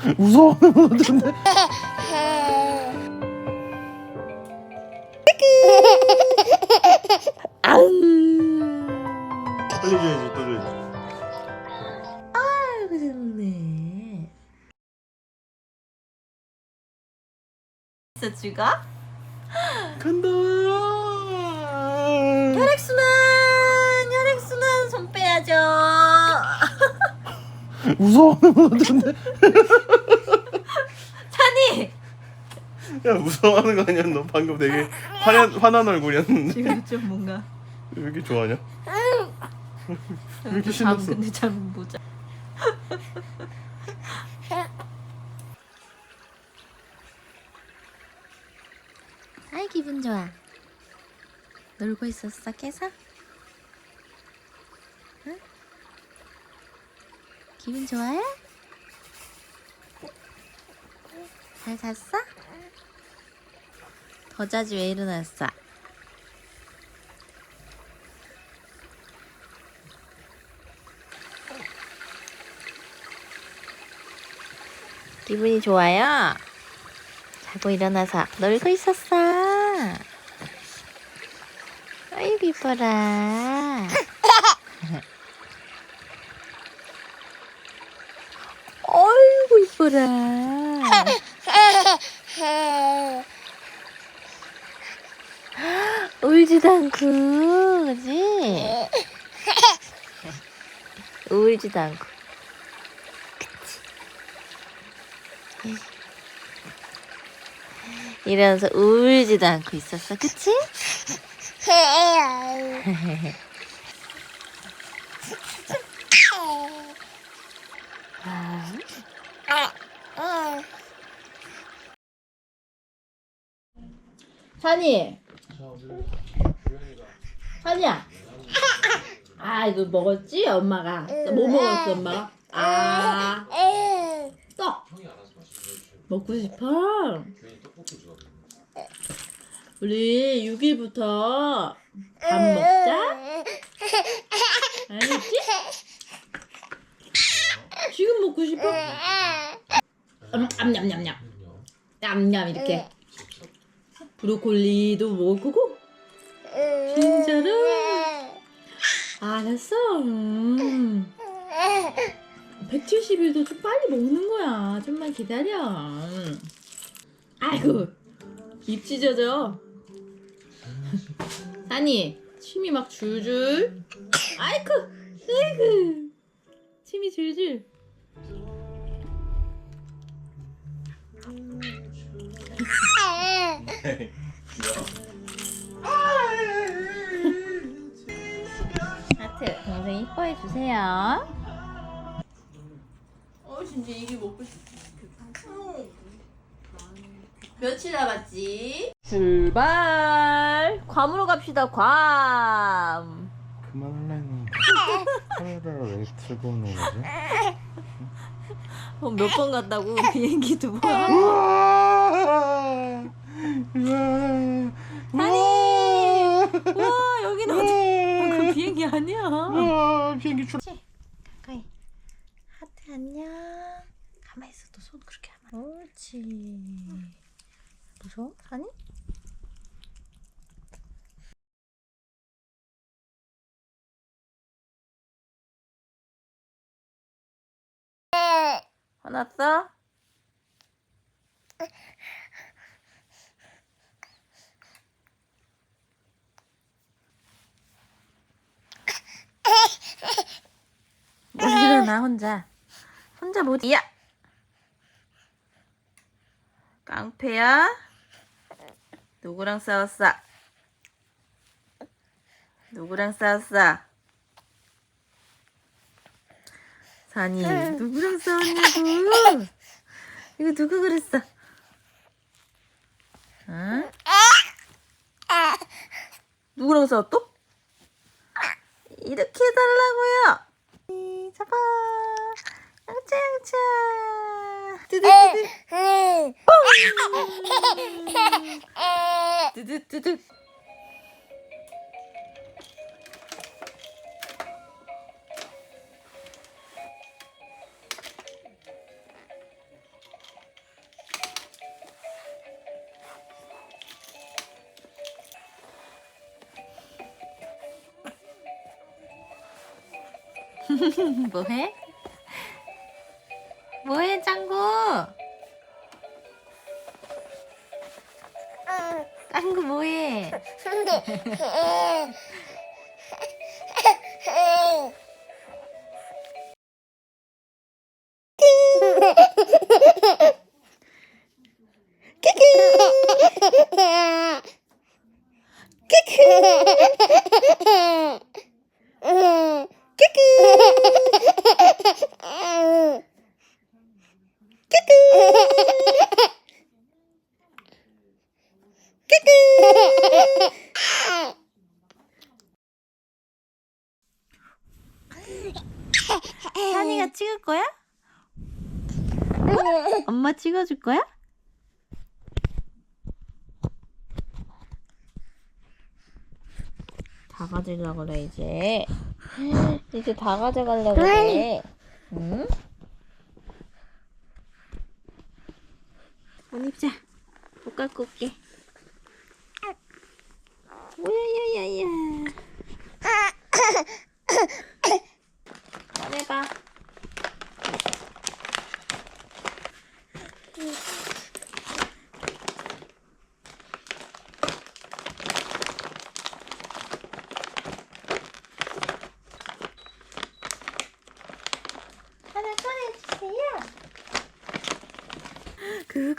무서워하는 것 같은데? 빨리 줘야지 또 줘야지 아이고 좋네. 있어 쥐가? 간다 혈액순환 혈액순환 손 빼야죠. 무서워하는 것 같은데? 찬이 야 무서워하는 거 아니야? 너 방금 되게 화난, 화난 얼굴이었는데 지금 좀 뭔가 왜 이렇게 좋아하냐? 왜 이렇게 장 신났어? 근데 장 보자. 아이 기분 좋아. 놀고 있었어 깨서? 기분 좋아요? 잘 잤어? 더 자지 왜 일어났어? 기분이 좋아요? 자고 일어나서 놀고 있었어. 아이고 이뻐라. 아 이뻐라. 울지도 않고, 그지? 울지도 않고. 이러면서 울지도 않고 있었어, 그치? 찬이, 찬이야. 아, 이거 먹었지, 엄마가. 뭐 먹었어, 엄마가? 아, 떡. 먹고 싶어? 우리 6일부터 밥 먹자. 알겠지? 지금 먹고 싶어? 음, 냠냠냠냠. 냠냠 이렇게. 브로콜리도 먹을 거고? 진짜로? 알았어. 음. 170일도 좀 빨리 먹는 거야. 좀만 기다려. 아이고, 입 찢어져. 산이, 침이 막 줄줄. 아이고, 아이고. 침이 줄줄. 하트, 동생 이뻐해 주세요. 어, 진짜 이게 먹고 싶어. 며칠 남았지? 출발! 괌으로 갑시다, 괌. 그만할래니 카메라를 왜 들고 오는 거지? 어, 몇번 갔다고 비행기 두 번. 아니! 와, 여기는 어디? 어, 그 비행기 아니야. 우와 비행기 출 가까이. 하트 안녕. 가만히 있어. 너손 그렇게 하면. 옳지. 무서워? 아니? 화났어? 못 일어나 혼자. 혼자 못 이야 깡패야? 누구랑 싸웠어? 누구랑 싸웠어? 산이 누구랑 싸웠냐고? 이거 누구 그랬어? 응? 누구랑 싸웠어? 이렇게 해달라고요. 이, 잡아 양차 양차 뜨드뜨드 뜨드뜨드 뭐해? 뭐해 짱구? 짱구 뭐해? 찍어줄 거야? 다 가지려고 그래 이제. 이제 다 가져가려고 그래. 응? 옷 입자. 옷 갖고 올게. 오야야야야. 꺼내봐 하나 꺼내주세요 여보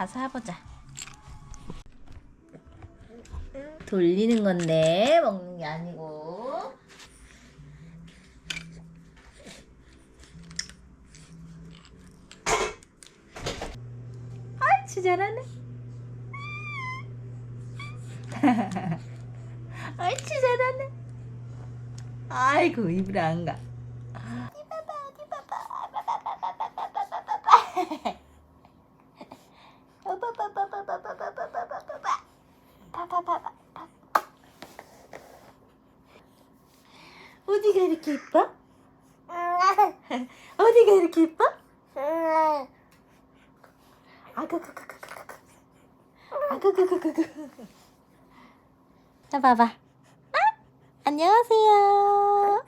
가서 해보자. 돌리는 건데 먹는 게 아니고. 아이치 잘하네. 아이치 잘하네. 아이고 입을 안가 어디가 이렇게 이뻐? 어디가 이렇게 이뻐? 아그그그그그그 아그그그그그 자 봐봐 아! 안녕하세요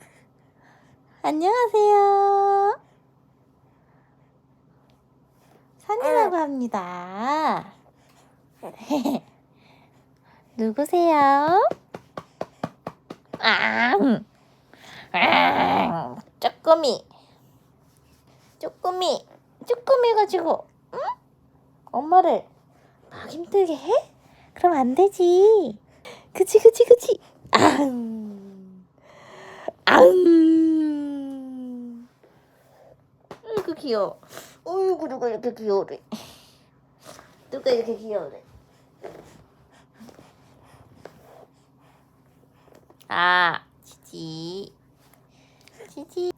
안녕하세요 산이라고 합니다 누구세요? 아, 아, 쪼꼬미, 쪼꼬미, 쪼꼬미 가지고, 응? 엄마를 막 힘들게 해? 그럼 안 되지. 그치, 그치, 그치. 앙, 앙. 아이고 귀여워. 어이구 누가 이렇게 귀여우래. 누가 이렇게 귀여우래. 아, 지지. 지지.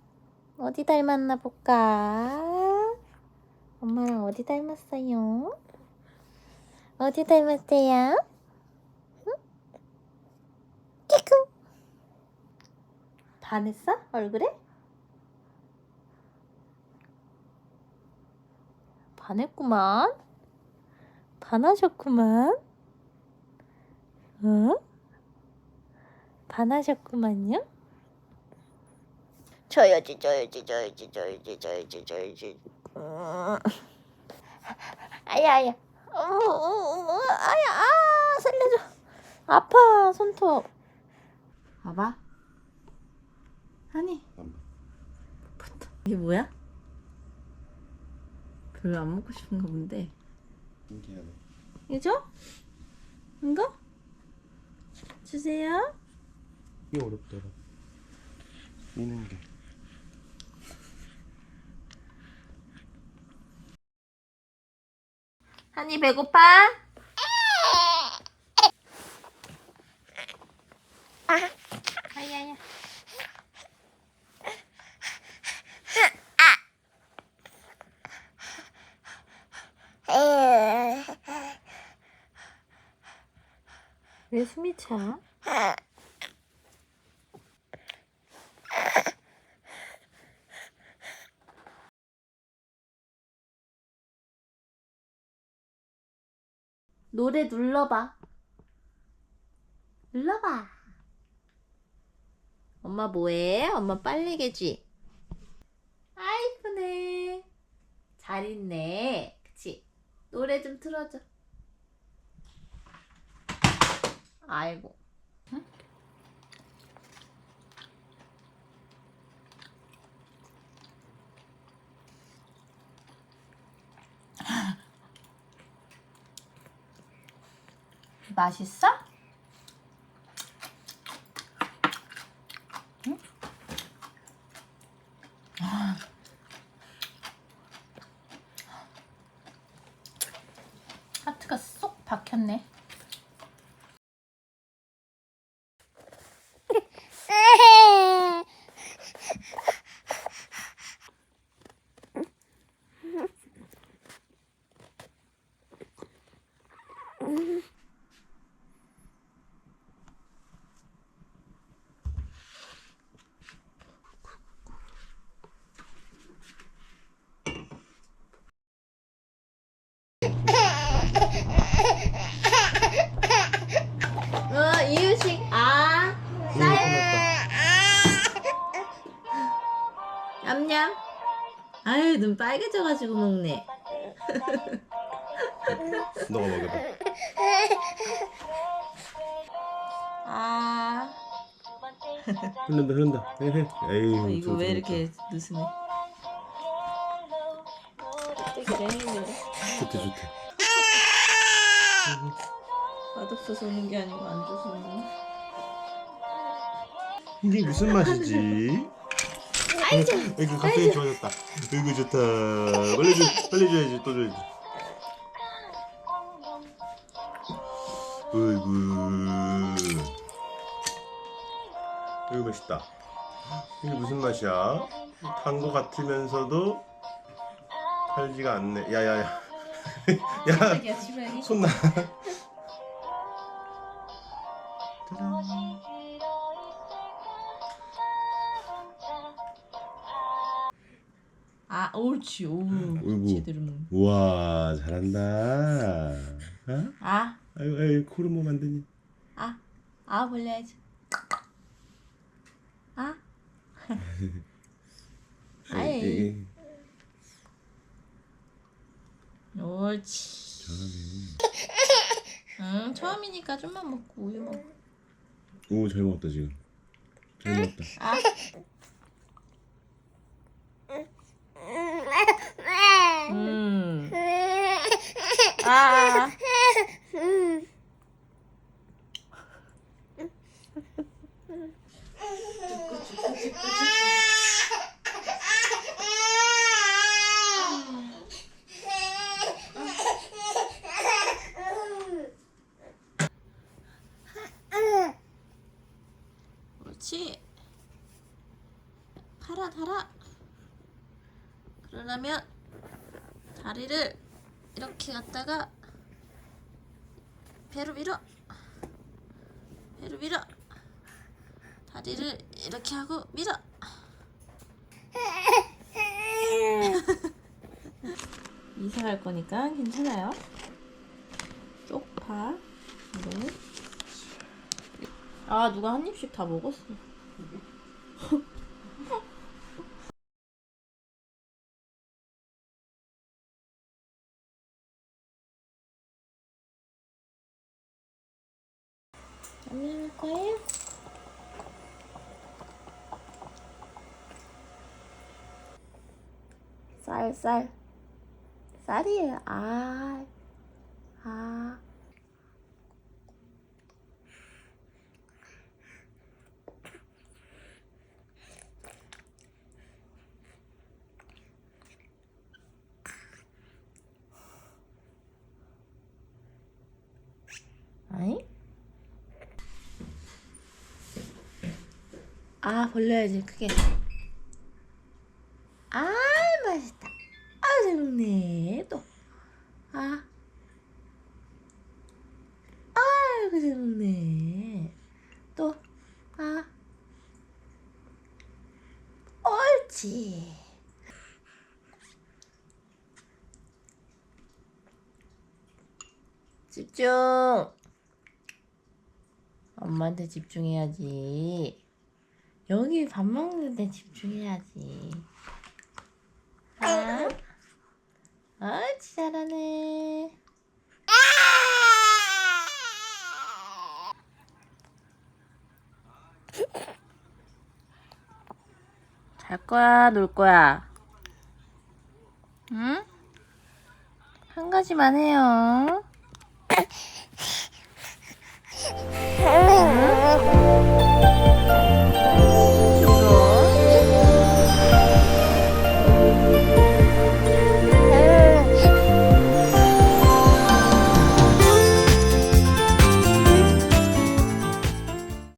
어디 닮았나 볼까? 엄마랑 어디 닮았어요? 어디 닮았어요? 반했어? 얼굴에? 반했구만. 반하셨구만. 응? 반하셨구만요. 저야지 저야지 저야지 저야지 저야지 저야지. 음. 아야 아야. 어머 어머 어머 아야 아 살려줘. 아파 손톱. 봐봐. 하니. 붙어. 이게 뭐야? 별로 안 먹고 싶은가 본데. 이죠? 이거? 주세요. 이게 어렵더라 미는 게 한이 배고파? 아야야. 왜 숨이 차? 노래 눌러봐. 눌러봐. 엄마 뭐해? 엄마 빨래개지? 아이쁘네. 잘 있네. 그치? 노래 좀 틀어줘. 아이고. 맛있어? 하트가 쏙 박혔네. 어, 이유식 아 쌀. 냠냠. 아유 눈 빨개져가지고 먹네. 너가 먹여봐. 아 흐른다 흐른다. 에헤. 에이. 어, 이거 왜 이렇게 힘들어. 좋대 좋대. 맛없어서 오는 게 아니고 안 줘서 오는 거. 이게 무슨 맛이지? 아이고 갑자기 좋아졌다. 아이고 좋다. 빨리 줘, 빨리 줘야지, 또 줘야지. 아이고. 이거 맛있다. 이게 무슨 맛이야? 단거 같으면서도 달지가 않네. 야야야. 야, 깜짝이야 치마이. 손 나. 짜잔. 아 옳지 오. 어이구. 제대로 먹. 우와 잘한다. 어? 아 아유 아유 코를 뭐 만드니? 아, 아 벌려야지. 아, 아이. 에이, 옳지. 잘하네. 응, 처음이니까 좀만 먹고 우유 먹. 오잘 먹었다 지금. 잘 먹었다. 아, 음, 아, 옳지. 팔아 달아. 그러려면 다리를 이렇게 갖다가 배로 밀어. 배로 밀어. 다리를 이렇게 하고 밀어. 이사 갈 거니까 괜찮아요. 쪽파. 네. 아 누가 한 입씩 다 먹었어. 안녕할 거예요? 쌀, 쌀. 쌀이에요. 아, 아. 아 벌려야지 크게 그렇지. 집중. 엄마한테 집중해야지. 여기 밥 먹는데 집중해야지. 아, 아 진짜 잘하네. 잘 거야, 놀 거야. 응? 한 가지만 해요.